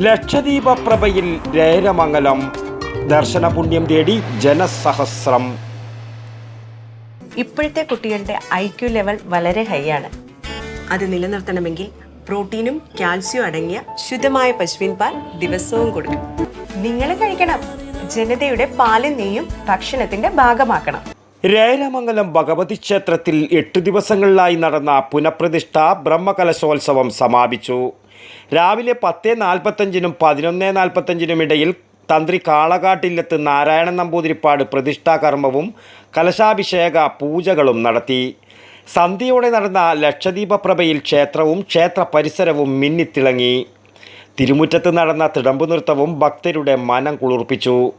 ലക്ഷദ്വീപ പ്രഭയിൽ രേരമംഗലം. ദർശന പുണ്യം തേടി ജനസഹസ്രം. ഇപ്പോഴത്തെ കുട്ടികളുടെ ഐ ക്യു ലെവൽ വളരെ ഹൈ ആണ്. അത് നിലനിർത്തണമെങ്കിൽ പ്രോട്ടീനും കാൽസ്യവും അടങ്ങിയ ശുദ്ധമായ പശുവിൻ പാൽ ദിവസവും കൊടുക്കും നിങ്ങൾ കഴിക്കണം. ജനതയുടെ പാലും നെയ്യും ഭക്ഷണത്തിന്റെ ഭാഗമാക്കണം. രേരമംഗലം ഭഗവതി ക്ഷേത്രത്തിൽ എട്ടു ദിവസങ്ങളിലായി നടന്ന പുനഃപ്രതിഷ്ഠ ബ്രഹ്മകലശോത്സവം സമാപിച്ചു. രാവിലെ പത്ത് നാൽപ്പത്തഞ്ചിനും പതിനൊന്ന് നാൽപ്പത്തഞ്ചിനും ഇടയിൽ തന്ത്രി കാളകാട്ടില്ലത്ത് നാരായണൻ നമ്പൂതിരിപ്പാട് പ്രതിഷ്ഠാകർമ്മവും കലശാഭിഷേക പൂജകളും നടത്തി. സന്ധ്യയോടെ നടന്ന ലക്ഷദ്വീപ പ്രഭയിൽ ക്ഷേത്രവും ക്ഷേത്ര പരിസരവും മിന്നിത്തിളങ്ങി. തിരുമുറ്റത്ത് നടന്ന തിടമ്പു നൃത്തവും ഭക്തരുടെ മനം കുളിർപ്പിച്ചു.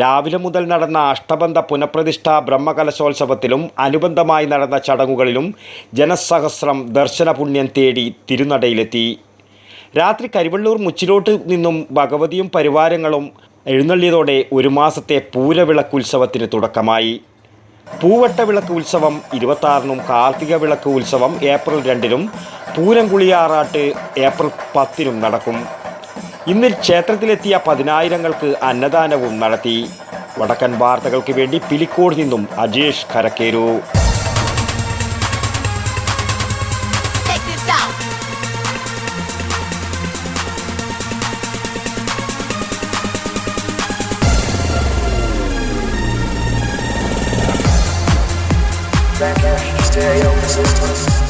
രാവിലെ മുതൽ നടന്ന അഷ്ടബന്ധ പുനഃപ്രതിഷ്ഠ ബ്രഹ്മകലശോത്സവത്തിലും അനുബന്ധമായി നടന്ന ചടങ്ങുകളിലും ജനസഹസ്രം ദർശന പുണ്യം തേടി തിരുനടയിലെത്തി. രാത്രി കരിവള്ളൂർ മുച്ചിലോട്ട് നിന്നും ഭഗവതിയും പരിവാരങ്ങളും എഴുന്നള്ളിയതോടെ ഒരു മാസത്തെ പൂരവിളക്ക് ഉത്സവത്തിന് തുടക്കമായി. പൂവട്ട വിളക്ക് ഉത്സവം ഇരുപത്താറിനും കാർത്തിക വിളക്ക് ഉത്സവം ഏപ്രിൽ രണ്ടിനും പൂരം കുളിയാറാട്ട് ഏപ്രിൽ പത്തിനും നടക്കും. ഇന്ന് ക്ഷേത്രത്തിലെത്തിയ പതിനായിരങ്ങൾക്ക് അന്നദാനവും നടത്തി. വടക്കൻ വാർത്തകൾക്ക് വേണ്ടി പിലിക്കോട് നിന്നും അജേഷ് കരക്കേരു. Stereo this